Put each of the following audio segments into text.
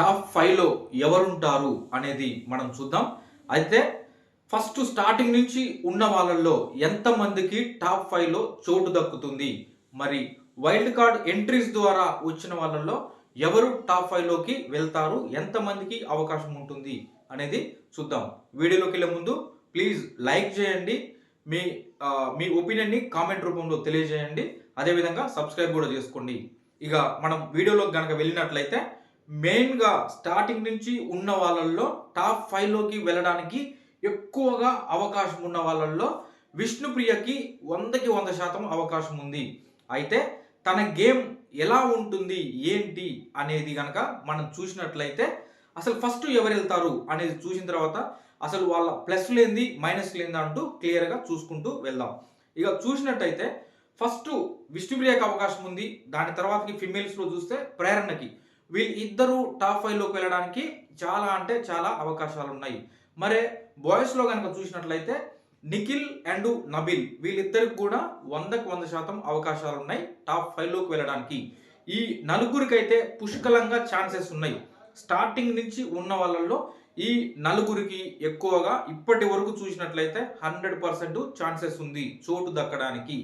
Top ఫైవ్లో ఎవరుంటారు అనేది మనం చూద్దాం. అయితే ఫస్ట్ స్టార్టింగ్ నుంచి ఉన్న వాళ్ళల్లో ఎంతమందికి టాప్ ఫైవ్లో చోటు దక్కుతుంది? మరి వైల్డ్ కార్డ్ ఎంట్రీస్ ద్వారా వచ్చిన వాళ్ళల్లో ఎవరు టాప్ ఫైవ్లోకి వెళ్తారు? ఎంతమందికి అవకాశం ఉంటుంది అనేది చూద్దాం. వీడియోలోకి వెళ్ళే ముందు ప్లీజ్ లైక్ చేయండి. మీ మీ ఒపీనియన్ని కామెంట్ రూపంలో తెలియజేయండి. అదేవిధంగా సబ్స్క్రైబ్ కూడా చేసుకోండి. ఇక మనం వీడియోలోకి కనుక వెళ్ళినట్లయితే మెయిన్గా స్టార్టింగ్ నుంచి ఉన్న వాళ్ళల్లో టాప్ ఫైవ్లోకి వెళ్ళడానికి ఎక్కువగా అవకాశం ఉన్న వాళ్ళల్లో విష్ణుప్రియకి వందకి వంద శాతం అవకాశం ఉంది. అయితే తన గేమ్ ఎలా ఉంటుంది ఏంటి అనేది కనుక మనం చూసినట్లయితే అసలు ఫస్ట్ ఎవరు వెళ్తారు అనేది చూసిన తర్వాత అసలు వాళ్ళ ప్లస్ లేనిది మైనస్ లేనిది అంటూ క్లియర్గా చూసుకుంటూ వెళ్దాం. ఇక చూసినట్టయితే ఫస్ట్ విష్ణుప్రియకి అవకాశం ఉంది. దాని తర్వాతకి ఫిమేల్స్లో చూస్తే ప్రేరణకి. వీళ్ళు టాప్ ఫైవ్లోకి వెళ్ళడానికి చాలా అంటే చాలా అవకాశాలు ఉన్నాయి మరే బాయ్స్లో కనుక చూసినట్లయితే నిఖిల్ అండ్ నబిల్ వీళ్ళిద్దరికి కూడా వందకు వంద శాతం అవకాశాలు ఉన్నాయి టాప్ ఫైవ్లోకి వెళ్ళడానికి. ఈ నలుగురికైతే పుష్కలంగా ఛాన్సెస్ ఉన్నాయి. స్టార్టింగ్ నుంచి ఉన్న వాళ్ళల్లో ఈ నలుగురికి ఎక్కువగా ఇప్పటి వరకు చూసినట్లయితే హండ్రెడ్ పర్సెంట్ ఛాన్సెస్ ఉంది చోటు దక్కడానికి.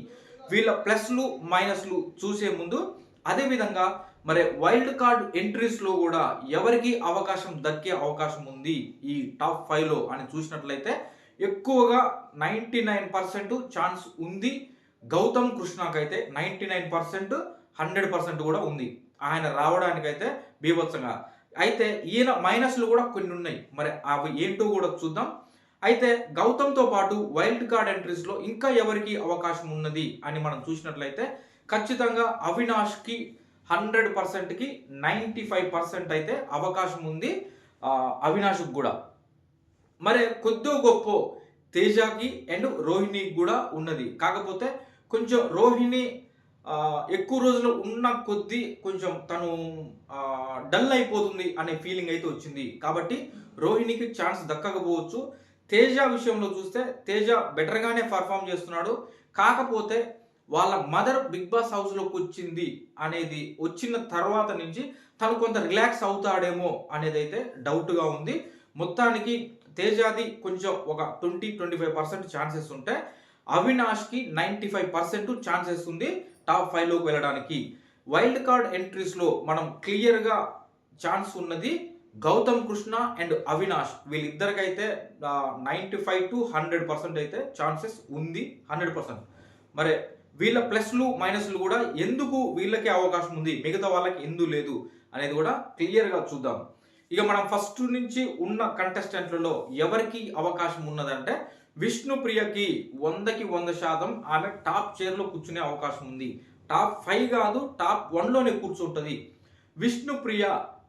వీళ్ళ ప్లస్లు మైనస్లు చూసే ముందు అదేవిధంగా మరి వైల్డ్ కార్డ్ ఎంట్రీస్లో కూడా ఎవరికి అవకాశం దక్కే అవకాశం ఉంది ఈ టాప్ ఫైవ్లో అని చూసినట్లయితే ఎక్కువగా నైంటీ నైన్ పర్సెంట్ ఛాన్స్ ఉంది. Gautam కృష్ణకైతే ninety nine percent hundred percent కూడా ఉంది. ఆయన రావడానికైతే బీభత్సంగా. అయితే ఈయన మైనస్లు కూడా కొన్ని ఉన్నాయి. మరి అవి ఏంటో కూడా చూద్దాం. అయితే గౌతమ్తో పాటు వైల్డ్ కార్డ్ ఎంట్రీస్లో ఇంకా ఎవరికి అవకాశం ఉన్నది అని మనం చూసినట్లయితే ఖచ్చితంగా అవినాష్కి హండ్రెడ్ పర్సెంట్కి నైంటీ ఫైవ్ పర్సెంట్ అయితే అవకాశం ఉంది అవినాష్కి కూడా. మరి కొద్దో గొప్ప తేజకి అండ్ రోహిణికి కూడా ఉన్నది. కాకపోతే కొంచెం రోహిణి ఎక్కువ రోజులు ఉన్న కొద్దీ కొంచెం తను డల్ అయిపోతుంది అనే ఫీలింగ్ అయితే వచ్చింది. కాబట్టి రోహిణికి ఛాన్స్ దక్కకపోవచ్చు. తేజ విషయంలో చూస్తే తేజ బెటర్గానే పర్ఫామ్ చేస్తున్నాడు. కాకపోతే వాళ్ళ మదర్ బిగ్ బాస్ హౌస్లోకి వచ్చింది అనేది వచ్చిన తర్వాత నుంచి తను కొంత రిలాక్స్ అవుతాడేమో అనేది అయితే డౌట్గా ఉంది. మొత్తానికి తేజాది కొంచెం ఒక twenty twenty five percent chances ఉంటే అవినాష్కి నైంటీ ఫైవ్ పర్సెంట్ ఛాన్సెస్ ఉంది టాప్ ఫైవ్లోకి వెళ్ళడానికి. వైల్డ్ కార్డ్ ఎంట్రీస్లో మనం క్లియర్గా ఛాన్స్ ఉన్నది Gautam Krishna and Avinash. వీళ్ళిద్దరికైతే ninety five to hundred percent అయితే ఛాన్సెస్ ఉంది హండ్రెడ్ పర్సెంట్. మరి వీళ్ళ ప్లస్లు మైనస్లు కూడా ఎందుకు వీళ్ళకే అవకాశం ఉంది? మిగతా వాళ్ళకి ఎందుకు లేదు? అనేది కూడా క్లియర్గా చూద్దాం. ఇక మనం ఫస్ట్ నుంచి ఉన్న కంటెస్టెంట్లలో ఎవరికి అవకాశం ఉన్నదంటే విష్ణుప్రియకి వందకి వంద శాతం ఆమె టాప్ చైర్లో కూర్చునే అవకాశం ఉంది. టాప్ ఫైవ్ కాదు టాప్ వన్లోనే కూర్చుంటుంది. విష్ణుప్రియ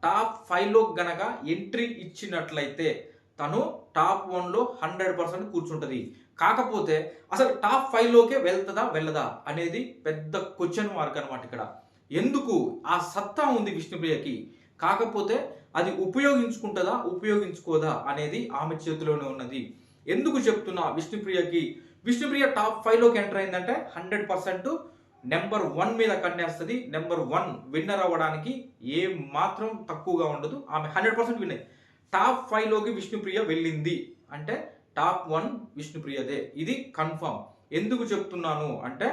టాప్ ఫైవ్లో గనక ఎంట్రీ ఇచ్చినట్లయితే తను టాప్ వన్లో హండ్రెడ్ పర్సెంట్ కూర్చుంటుంది. కాకపోతే అసలు టాప్ ఫైవ్లోకే వెళ్తుందా వెళ్ళదా అనేది పెద్ద క్వశ్చన్ మార్క్ అనమాట ఇక్కడ. ఎందుకు? ఆ సత్తా ఉంది విష్ణుప్రియకి. కాకపోతే అది ఉపయోగించుకుంటుందా ఉపయోగించుకోదా అనేది ఆమె చేతిలోనే ఉన్నది. ఎందుకు చెప్తున్నా విష్ణుప్రియకి? విష్ణుప్రియ టాప్ ఫైవ్లోకి ఎంటర్ అయిందంటే హండ్రెడ్ పర్సెంట్ నెంబర్ వన్ మీద కన్నేస్తుంది. నెంబర్ వన్ విన్నర్ అవ్వడానికి ఏ మాత్రం తక్కువగా ఉండదు. ఆమె హండ్రెడ్ పర్సెంట్ విన్ టాప్ ఫైవ్లోకి విష్ణుప్రియ వెళ్ళింది. అంటే టాప్ వన్ విష్ణుప్రియదే. ఇది కన్ఫర్మ్ ఎందుకు చెప్తున్నాను అంటే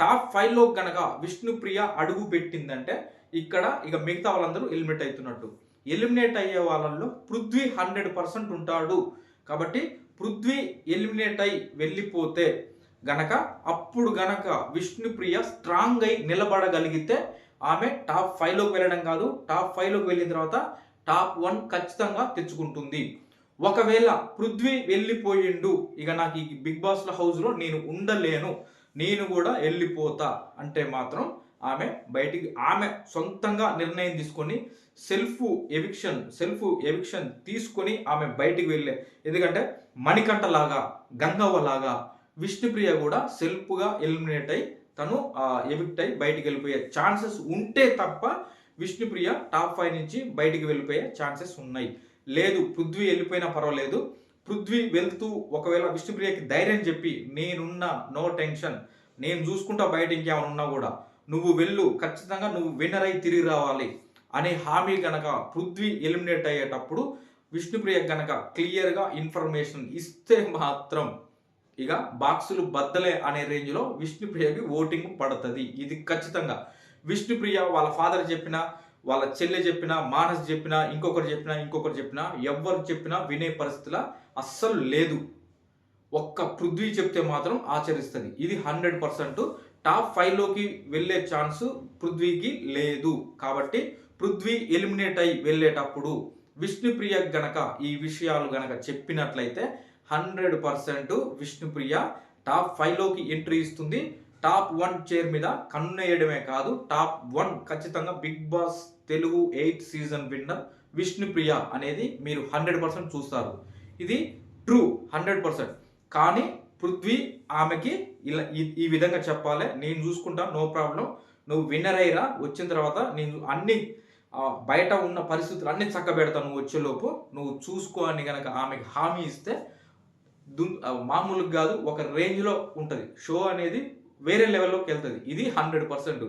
టాప్ ఫైవ్లో గనక విష్ణుప్రియ అడుగు పెట్టిందంటే ఇక్కడ ఇక మిగతా వాళ్ళందరూ ఎలిమినేట్ అవుతున్నట్టు. ఎలిమినేట్ అయ్యే వాళ్ళల్లో పృథ్వీ హండ్రెడ్ పర్సెంట్ ఉంటాడు. కాబట్టి పృథ్వీ ఎలిమినేట్ అయి వెళ్ళిపోతే గనక అప్పుడు గనక విష్ణుప్రియ స్ట్రాంగ్ అయి నిలబడగలిగితే ఆమె టాప్ ఫైవ్లోకి వెళ్ళడం కాదు. టాప్ ఫైవ్లోకి వెళ్ళిన తర్వాత టాప్ వన్ ఖచ్చితంగా తెచ్చుకుంటుంది. ఒకవేళ పృథ్వీ వెళ్ళిపోయిండు ఇక నాకు ఈ బిగ్ బాస్ల హౌస్లో నేను ఉండలేను నేను కూడా వెళ్ళిపోతా అంటే మాత్రం ఆమె బయటికి ఆమె సొంతంగా నిర్ణయం తీసుకొని సెల్ఫ్ ఎవిక్షన్ సెల్ఫ్ ఎవిక్షన్ తీసుకొని ఆమె బయటికి వెళ్ళే. ఎందుకంటే మణికంఠలాగా గంగవ్వలాగా విష్ణుప్రియ కూడా సెల్ఫ్గా ఎలిమినేట్ అయి తను ఎవిక్ట్ అయి బయటికి వెళ్ళిపోయే ఛాన్సెస్ ఉంటే తప్ప విష్ణుప్రియ టాప్ ఫైవ్ నుంచి బయటికి వెళ్ళిపోయే ఛాన్సెస్ ఉన్నాయి. లేదు పృథ్వీ వెళ్ళిపోయినా పర్వాలేదు. పృథ్వీ వెళ్తూ ఒకవేళ విష్ణుప్రియకి ధైర్యం చెప్పి నేనున్నా నో టెన్షన్. నేను చూసుకుంటా బయట ఇంకేమైనా ఉన్నా కూడా. నువ్వు వెళ్ళు. ఖచ్చితంగా నువ్వు విన్నర్ అయి తిరిగి రావాలి. అనే హామీ గనక పృథ్వీ ఎలిమినేట్ అయ్యేటప్పుడు విష్ణుప్రియ గనక క్లియర్గా ఇన్ఫర్మేషన్ ఇస్తే మాత్రం ఇక బాక్సులు బద్దలే అనే రేంజ్లో విష్ణుప్రియకి ఓటింగ్ పడుతుంది. ఇది ఖచ్చితంగా. విష్ణుప్రియ వాళ్ళ ఫాదర్ చెప్పిన వాళ్ళ చెల్లె చెప్పిన మానస్ చెప్పిన ఇంకొకరు చెప్పినా ఇంకొకరు చెప్పినా ఎవరు చెప్పినా వినే పరిస్థితుల అస్సలు లేదు. ఒక్క పృథ్వీ చెప్తే మాత్రం ఆచరిస్తుంది. ఇది హండ్రెడ్ పర్సెంట్ టాప్ ఫైవ్లోకి వెళ్ళే ఛాన్స్ పృథ్వీకి లేదు. కాబట్టి పృథ్వీ ఎలిమినేట్ అయి వెళ్ళేటప్పుడు విష్ణుప్రియ గనక ఈ విషయాలు గనక చెప్పినట్లయితే హండ్రెడ్ పర్సెంట్ విష్ణుప్రియ టాప్ ఫైవ్లోకి ఎంట్రీ ఇస్తుంది. టాప్ వన్ చైర్ మీద కన్నేయడమే కాదు టాప్ వన్ ఖచ్చితంగా Bigg Boss Telugu eighth season winner Vishnupriya అనేది మీరు హండ్రెడ్ పర్సెంట్ చూస్తారు. ఇది ట్రూ హండ్రెడ్ పర్సెంట్. కానీ పృథ్వీ ఆమెకి ఇలా ఈ- విధంగా చెప్పాలి. నేను చూసుకుంటా నో ప్రాబ్లం. నువ్వు విన్నర్ అయిరా వచ్చిన తర్వాత నేను అన్ని బయట ఉన్న పరిస్థితులు అన్ని చక్కబెడతా నువ్వు వచ్చేలోపు. నువ్వు చూసుకో అని కనుక ఆమెకి హామీ ఇస్తే దు మామూలుగా కాదు ఒక రేంజ్లో ఉంటుంది. షో అనేది వేరే లెవెల్లోకి వెళ్తుంది. ఇది హండ్రెడ్ పర్సెంట్.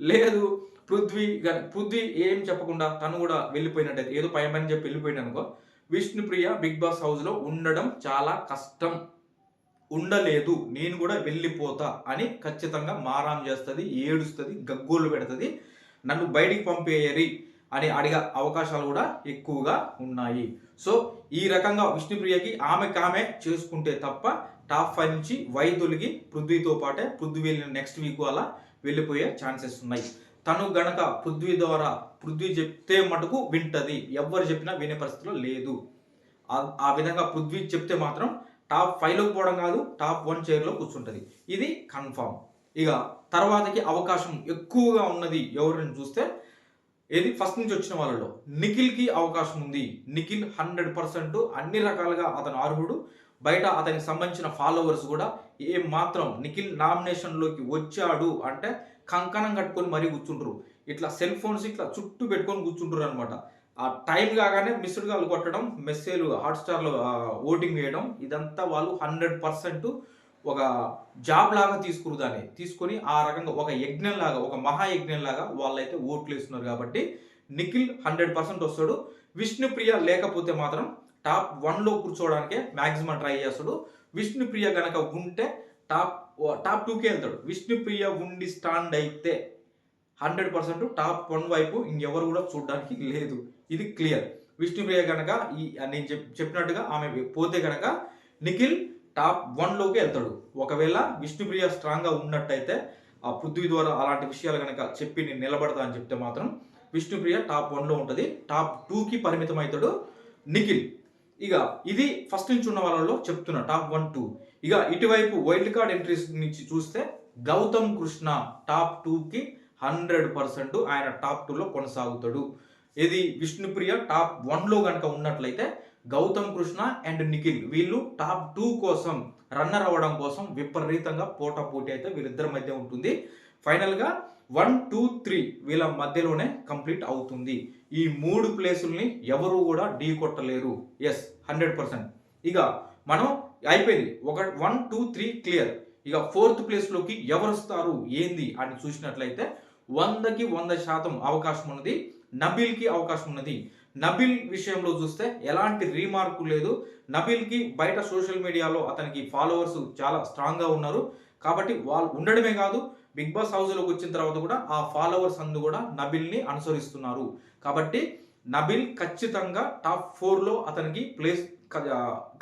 లేదు పృథ్వీ గన- పృథ్వీ ఏం చెప్పకుండా తను కూడా వెళ్ళిపోయినట్టయితే ఏదో పై పని చెప్పి వెళ్ళిపోయిన అనుకో విష్ణుప్రియ బిగ్ బాస్ హౌస్లో ఉండడం చాలా కష్టం. ఉండలేదు నేను కూడా వెళ్ళిపోతా అని ఖచ్చితంగా మారాం చేస్తుంది ఏడుస్తుంది గగ్గోలు పెడుతుంది నన్ను బయటికి పంపేయరి అని అడిగే అవకాశాలు కూడా ఎక్కువగా ఉన్నాయి. సో ఈ రకంగా విష్ణుప్రియకి ఆమె ఆమె చేసుకుంటే తప్ప టాప్ ఫైవ్ నుంచి వై తొలిగి పృథ్వీతో పాటే పృథ్వీ వెళ్ళిన నెక్స్ట్ వీక్ అలా వెళ్ళిపోయే ఛాన్సెస్ ఉన్నాయి. తను గనక పృథ్వీ ద్వారా పృథ్వీ చెప్తే మటుకు వింటది. ఎవరు చెప్పినా వినే పరిస్థితిలో లేదు. ఆ- ఆ విధంగా పృథ్వీ చెప్తే మాత్రం టాప్ ఫైవ్లోకి పోవడం కాదు టాప్ వన్ చైర్లో కూర్చుంటుంది. ఇది కన్ఫామ్. ఇక తర్వాతకి అవకాశం ఎక్కువగా ఉన్నది ఎవరిని చూస్తే ఏది? ఫస్ట్ నుంచి వచ్చిన వాళ్ళలో. నిఖిల్కి అవకాశం ఉంది. నిఖిల్ హండ్రెడ్ పర్సెంట్ అన్ని రకాలుగా అతను అర్హుడు. బయట అతనికి సంబంధించిన ఫాలోవర్స్ కూడా ఏ మాత్రం నిఖిల్ నామినేషన్లోకి వచ్చాడు అంటే కంకణం కట్టుకొని మరీ కూర్చుంటారు. ఇట్లా సెల్ ఫోన్స్ ఇట్లా చుట్టూ పెట్టుకొని కూర్చుంటారు అనమాట ఆ టైం కాగానే మిస్డ్ కాల్ కొట్టడం మెసేజ్లు హాట్స్టార్లో ఓటింగ్ వేయడం ఇదంతా వాళ్ళు హండ్రెడ్ పర్సెంట్ ఒక జాబ్ లాగా తీసుకురు దాన్ని. తీసుకొని ఆ రకంగా ఒక యజ్ఞం లాగా ఒక మహాయజ్ఞం లాగా వాళ్ళైతే ఓట్లు వేస్తున్నారు కాబట్టి నిఖిల్ హండ్రెడ్ పర్సెంట్ వస్తాడు. విష్ణుప్రియ లేకపోతే మాత్రం టాప్ వన్లో కూర్చోవడానికే మ్యాక్సిమం ట్రై చేస్తాడు. విష్ణుప్రియ గనక ఉంటే టాప్ టాప్ టూకే వెళ్తాడు. విష్ణుప్రియ ఉండి స్టాండ్ అయితే హండ్రెడ్ పర్సెంట్ టాప్ వన్ వైపు ఇంకెవరు కూడా చూడడానికి లేదు. ఇది క్లియర్. విష్ణుప్రియ గనక ఈ నేను చెప్ చెప్పినట్టుగా ఆమె పోతే గనక నిఖిల్ టాప్ వన్లోకి వెళ్తాడు. ఒకవేళ విష్ణుప్రియ స్ట్రాంగ్గా ఉన్నట్టయితే ఆ పృథ్వీ ద్వారా అలాంటి విషయాలు కనుక చెప్పి నేను నిలబడతా అని చెప్తే మాత్రం విష్ణుప్రియ టాప్ వన్లో ఉంటుంది. టాప్ టూకి పరిమితం అవుతాడు నిఖిల్. ఇక ఇది ఫస్ట్ నుంచి ఉన్న వాళ్ళలో చెప్తున్నా టాప్ వన్ టూ. ఇక ఇటువైపు వైల్డ్ కార్డ్ ఎంట్రీస్ నుంచి చూస్తే గౌతమ్ కృష్ణ టాప్ టూకి హండ్రెడ్ పర్సెంట్ ఆయన టాప్ టూలో కొనసాగుతాడు. ఇది విష్ణుప్రియ టాప్ వన్లో కనుక ఉన్నట్లయితే గౌతమ్ కృష్ణ అండ్ నిఖిల్ వీళ్ళు టాప్ టూ కోసం రన్నర్ అవ్వడం కోసం విపరీతంగా పోటా పోటీ అయితే వీళ్ళిద్దరి మధ్య ఉంటుంది. ఫైనల్గా వన్ టూ త్రీ వీళ్ళ మధ్యలోనే కంప్లీట్ అవుతుంది. ఈ మూడు ప్లేసుల్ని ఎవరు కూడా ఢీ కొట్టలేరు. ఎస్ హండ్రెడ్ పర్సెంట్ ఇక మనం అయిపోయింది. ఒక వన్ టూ త్రీ క్లియర్ ఇక ఫోర్త్ ప్లేస్లోకి ఎవరు వస్తారు? ఏంది? అని చూసినట్లయితే వందకి వంద శాతం అవకాశం ఉన్నది. నబీల్కి అవకాశం ఉన్నది. నబిల్ విషయంలో చూస్తే ఎలాంటి రీమార్కు లేదు. నబిల్కి బయట సోషల్ మీడియాలో అతనికి ఫాలోవర్స్ చాలా స్ట్రాంగ్గా ఉన్నారు. కాబట్టి వాళ్ళు ఉండడమే కాదు బిగ్ బాస్ హౌస్లోకి వచ్చిన తర్వాత కూడా ఆ ఫాలోవర్స్ అందు కూడా నబిల్ని అనుసరిస్తున్నారు. కాబట్టి నబిల్ ఖచ్చితంగా టాప్ ఫోర్లో అతనికి ప్లేస్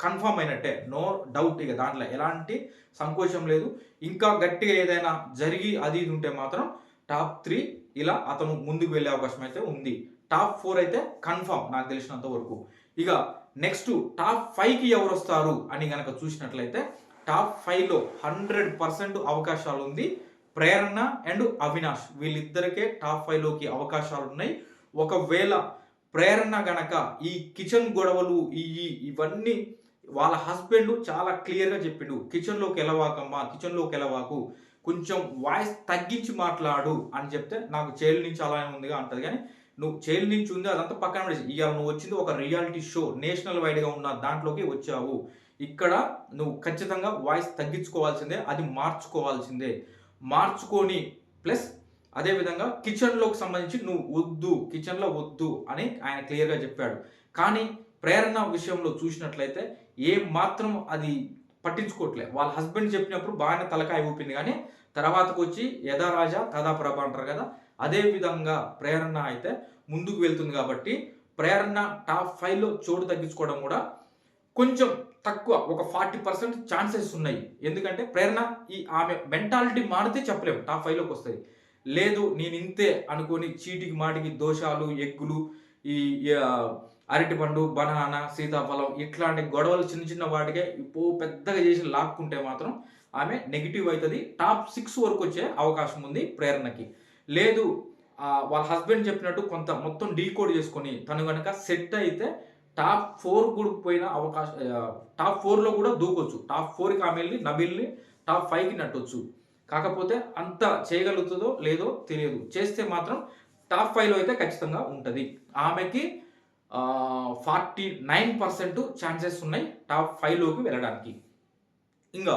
కన్ఫర్మ్ అయినట్టే. నో డౌట్ ఇక దాంట్లో ఎలాంటి సంకోచం లేదు. ఇంకా గట్టిగా ఏదైనా జరిగి అది ఇది ఉంటే మాత్రం టాప్ త్రీ ఇలా అతను ముందుకు వెళ్ళే అవకాశం అయితే ఉంది. టాప్ ఫోర్ అయితే కన్ఫర్మ్ నాకు తెలిసినంత వరకు. ఇక నెక్స్ట్ టాప్ ఫైవ్కి ఎవరు వస్తారు అని కనుక చూసినట్లయితే టాప్ ఫైవ్లో హండ్రెడ్ పర్సెంట్ అవకాశాలు ఉంది. ప్రేరణ అండ్ అవినాష్ వీళ్ళిద్దరికే టాప్ ఫైవ్లోకి అవకాశాలు ఉన్నాయి. ఒకవేళ ప్రేరణ గనక ఈ కిచెన్ గొడవలు ఈ ఈ- ఇవన్నీ వాళ్ళ హస్బెండ్ చాలా క్లియర్గా చెప్పిండు. కిచెన్లోకి వెళ్ళవాకమ్మా కిచెన్లోకి వెళ్ళవాకు కొంచెం వాయిస్ తగ్గించి మాట్లాడు అని చెప్తే నాకు జైలు నుంచి అలానే ఉందిగా అంటది. కానీ నువ్వు జైలు నుంచి ఉంది అదంతా పక్కన పడేసి ఇవాళ నువ్వు వచ్చింది ఒక రియాలిటీ షో నేషనల్ వైడ్గా ఉన్న దాంట్లోకి వచ్చావు. ఇక్కడ నువ్వు ఖచ్చితంగా వాయిస్ తగ్గించుకోవాల్సిందే అది మార్చుకోవాల్సిందే. మార్చుకొని ప్లస్ అదేవిధంగా కిచెన్లోకి సంబంధించి నువ్వు వద్దు కిచెన్లో వద్దు అని ఆయన క్లియర్గా చెప్పాడు. కానీ ప్రేరణ విషయంలో చూసినట్లయితే ఏం మాత్రం అది పట్టించుకోవట్లే. వాళ్ళ హస్బెండ్ చెప్పినప్పుడు బాగానే తలకాయ ఊపింది కానీ తర్వాతకు వచ్చి యథారాజా తదా ప్రభ అంటారు కదా అదే విధంగా ప్రేరణ అయితే ముందుకు వెళ్తుంది కాబట్టి ప్రేరణ టాప్ ఫైవ్లో చోటు తగ్గించుకోవడం కూడా కొంచెం తక్కువ ఒక ఫార్టీ పర్సెంట్ ఛాన్సెస్ ఉన్నాయి. ఎందుకంటే ప్రేరణ ఈ ఆమె మెంటాలిటీ మారితే చెప్పలేము టాప్ ఫైవ్లోకి వస్తుంది లేదు నేను ఇంతే అనుకొని చీటికి మాటికి దోషాలు ఎగ్గులు ఈ అరటిపండు బనానా సీతాఫలం ఇట్లాంటి గొడవలు చిన్న చిన్న వాటికే ఇప్పుడు పెద్దగా చేసి లాక్కుంటే మాత్రం ఆమె నెగిటివ్ అవుతుంది టాప్ సిక్స్ వరకు వచ్చే అవకాశం ఉంది ప్రేరణకి. లేదు వాళ్ళ హస్బెండ్ చెప్పినట్టు కొంత మొత్తం డీకోడ్ చేసుకొని తను కనుక సెట్ అయితే టాప్ ఫోర్ కూడా పోయిన అవకాశం టాప్ ఫోర్లో కూడా దూకొచ్చు. టాప్ ఫోర్కి ఆమె వెళ్ళి నబిల్ని టాప్ ఫైవ్కి నట్టొచ్చు. కాకపోతే అంత చేయగలుగుతుందో లేదో తెలియదు. చేస్తే మాత్రం టాప్ ఫైవ్లో అయితే ఖచ్చితంగా ఉంటుంది. ఆమెకి ఫార్టీ నైన్ పర్సెంట్ ఛాన్సెస్ ఉన్నాయి టాప్ ఫైవ్లోకి వెళ్ళడానికి. ఇంకా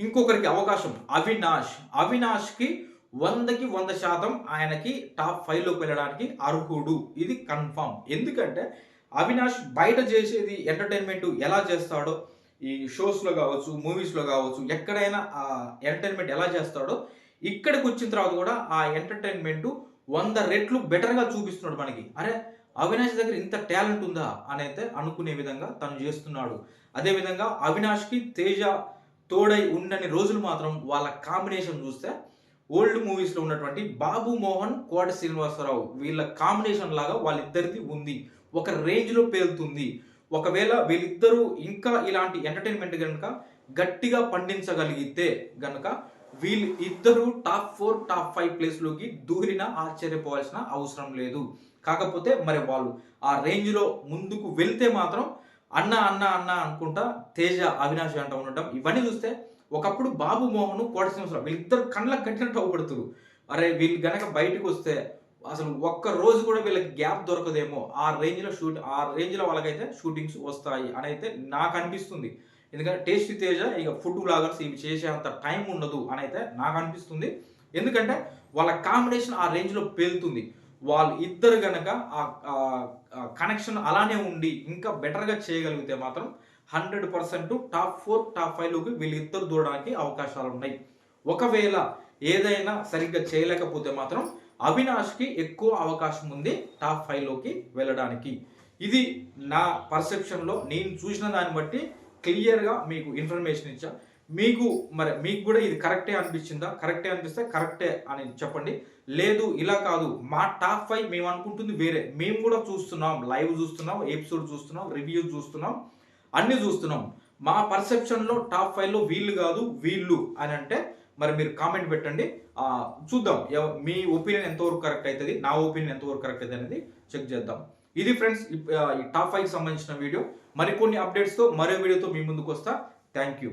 ఇంకొకరికి అవకాశం అవినాష్. అవినాష్కి వందకి వంద శాతం ఆయనకి టాప్ ఫైవ్లోకి వెళ్ళడానికి అర్హుడు. ఇది కన్ఫామ్. ఎందుకంటే అవినాష్ బయట చేసేది ఎంటర్టైన్మెంట్ ఎలా చేస్తాడో ఈ షోస్లో కావచ్చు మూవీస్లో కావచ్చు ఎక్కడైనా ఆ ఎంటర్టైన్మెంట్ ఎలా చేస్తాడో ఇక్కడికి వచ్చిన తర్వాత కూడా ఆ ఎంటర్టైన్మెంట్ వంద రెట్లు బెటర్గా చూపిస్తున్నాడు మనకి. అరే అవినాష్ దగ్గర ఇంత టాలెంట్ ఉందా అని అయితే అనుకునే విధంగా తను చేస్తున్నాడు. అదేవిధంగా అవినాష్కి తేజ తోడై ఉండని రోజులు మాత్రం వాళ్ళ కాంబినేషన్ చూస్తే ఓల్డ్ మూవీస్లో ఉన్నటువంటి బాబు మోహన్ కోట శ్రీనివాసరావు వీళ్ళ కాంబినేషన్ లాగా వాళ్ళిద్దరిది ఉంది. ఒక రేంజ్లో పేలుతుంది. ఒకవేళ వీళ్ళిద్దరూ ఇంకా ఇలాంటి ఎంటర్టైన్మెంట్ కనుక గట్టిగా పండించగలిగితే గనుక వీళ్ళు ఇద్దరు టాప్ ఫోర్ టాప్ ఫైవ్ ప్లేస్లోకి దూరిన ఆశ్చర్యపోవాల్సిన అవసరం లేదు. కాకపోతే మరి వాళ్ళు ఆ రేంజ్లో ముందుకు వెళ్తే మాత్రం అన్న అన్న అన్న అనుకుంటా తేజ అవినాష్ అంటూ ఉండటం ఇవన్నీ చూస్తే ఒకప్పుడు బాబు మోహన్ కోట శ్రీనివాసరావు వీళ్ళిద్దరు కళ్ళకు కట్టినట్టు అవ్వబడుతురు అరే వీళ్ళు గనక బయటకు వస్తే అసలు ఒక్క రోజు కూడా వీళ్ళకి గ్యాప్ దొరకదేమో. ఆ రేంజ్లో షూట్ ఆ రేంజ్లో వాళ్ళకైతే షూటింగ్స్ వస్తాయి అని అయితే నాకు అనిపిస్తుంది. ఎందుకంటే టేస్ట్ తేజ ఇక ఫుడ్ బ్లాగర్స్ ఇవి చేసేంత టైం ఉండదు అని అయితే నాకు అనిపిస్తుంది. ఎందుకంటే వాళ్ళ కాంబినేషన్ ఆ రేంజ్లో పేలుతుంది. వాళ్ళు ఇద్దరు గనక ఆ కనెక్షన్ అలానే ఉండి ఇంకా బెటర్గా చేయగలిగితే మాత్రం hundred percent top four top ఫైవ్లోకి వీళ్ళిద్దరు దూడడానికి అవకాశాలు ఉన్నాయి. ఒకవేళ ఏదైనా సరిగ్గా చేయలేకపోతే మాత్రం అవినాష్కి ఎక్కువ అవకాశం ఉంది టాప్ ఫైవ్లోకి వెళ్ళడానికి. ఇది నా పర్సెప్షన్లో నేను చూసిన దాన్ని బట్టి క్లియర్గా మీకు ఇన్ఫర్మేషన్ ఇచ్చా. మీకు మరి మీకు కూడా ఇది కరెక్టే అనిపించిందా? కరెక్టే అనిపిస్తే కరెక్టే అని చెప్పండి. లేదు ఇలా కాదు. మా టాప్ ఫైవ్ మేము అనుకుంటుంది వేరే. మేము కూడా చూస్తున్నాం. లైవ్ చూస్తున్నాం ఎపిసోడ్ చూస్తున్నాం రివ్యూ చూస్తున్నాం అన్ని చూస్తున్నాం. మా పర్సెప్షన్లో టాప్ ఫైవ్లో వీళ్ళు కాదు వీళ్ళు అని అంటే మరి మీరు కామెంట్ పెట్టండి. చూద్దాం. మీ ఒపీనియన్ ఎంతవరకు కరెక్ట్ అవుతుంది నా ఒపీనియన్ ఎంతవరకు కరెక్ట్ అవుతుంది అనేది చెక్ చేద్దాం. ఇది ఫ్రెండ్స్ ఈ టాప్ ఫైవ్కి సంబంధించిన వీడియో. మరికొన్ని అప్డేట్స్తో మరో వీడియోతో మీ ముందుకు వస్తా. Thank you